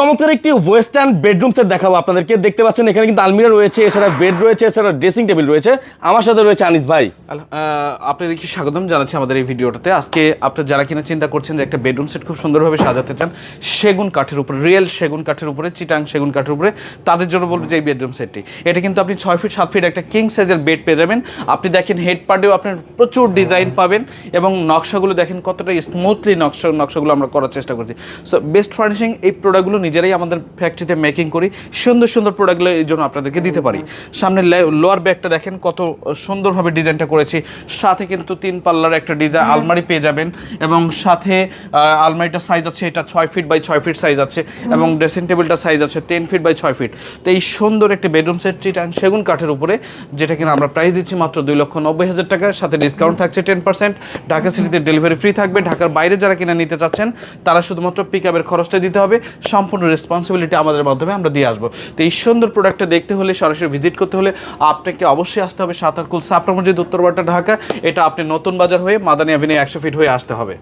চমৎকার একটি western bedroom set দেখাবো আপনাদেরকে। দেখতে পাচ্ছেন, এখানে কিন্তু আলমিরা রয়েছে, এছাড়া বেড রয়েছে, এছাড়া ড্রেসিং টেবিল রয়েছে। আমার সাথে রয়েছে আনিস ভাই। আপনাদেরকে স্বাগতম জানাচ্ছি আমাদের এই ভিডিওটাতে। আজকে আপনার যারা কিনা চিন্তা করছেন যে একটা বেডরুম সেট খুব সুন্দরভাবে সাজাতে চান, সেগুন কাঠের উপরে রিয়েল সেগুন কাঠের উপরে, চিটাং সেগুন কাঠের উপরে, তাদের জন্য বলব যে এই বেডরুম সেটটি এটা কিন্তু আপনি ছয় ফিট সাত ফিট একটা কিং সাইজের বেড পেয়ে যাবেন। আপনি দেখেন হেড পার্টেও আপনার প্রচুর ডিজাইন পাবেন এবং নকশাগুলো দেখেন কতটা স্মুথলি নকশা নকশাগুলো আমরা করার চেষ্টা করছি। সো বেস্ট ফার্নিশিং এই প্রোডাক্টগুলো নিজেরাই আমাদের ফ্যাক্টরিতে মেকিং করি সুন্দর সুন্দর প্রোডাক্টগুলো এই জন্য আপনাদেরকে দিতে পারি। সামনে লোয়ার ব্যাগটা দেখেন কত সুন্দরভাবে ডিজাইনটা করেছি। সাথে কিন্তু তিন পাল্লার একটা ডিজাইন আলমারি পেয়ে যাবেন এবং সাথে আহ, আলমারিটার সাইজ আছে এটা ছয় ফিট বাই ছয় ফিট সাইজ আছে এবং ড্রেসিং টেবিলটার সাইজ আছে টেন ফিট বাই ছয় ফিট তো এই সুন্দর একটি বেডরুম সেট চিটান সেগুন কাঠের উপরে যেটা কিনা আমরা প্রাইস দিচ্ছি মাত্র দুই লক্ষ নব্বই হাজার টাকা। সাথে ডিসকাউন্ট থাকছে টেন পার্সেন্ট ঢাকা সিটিতে ডেলিভারি ফ্রি থাকবে। ঢাকার বাইরে যারা কিনা নিতে চাচ্ছেন তারা শুধুমাত্র পিক আপের খরচটা দিতে হবে। সম্পূর্ণ রেসপন্সিবিলিটি আমাদের মাধ্যমে আমরা দিয়ে আসব। তো এই সুন্দর প্রোডাক্টটা দেখতে হলে, সরাসরি ভিজিট করতে হলে আপনাকে অবশ্যই আসতে হবে সাতারকুল সাপড়া মসজিদ উত্তরবাটা ঢাকা। এটা আপনি নতুন বাজার হয়ে মাদানী অ্যাভিনিউ একশো ফিট হয়ে আসতে হবে।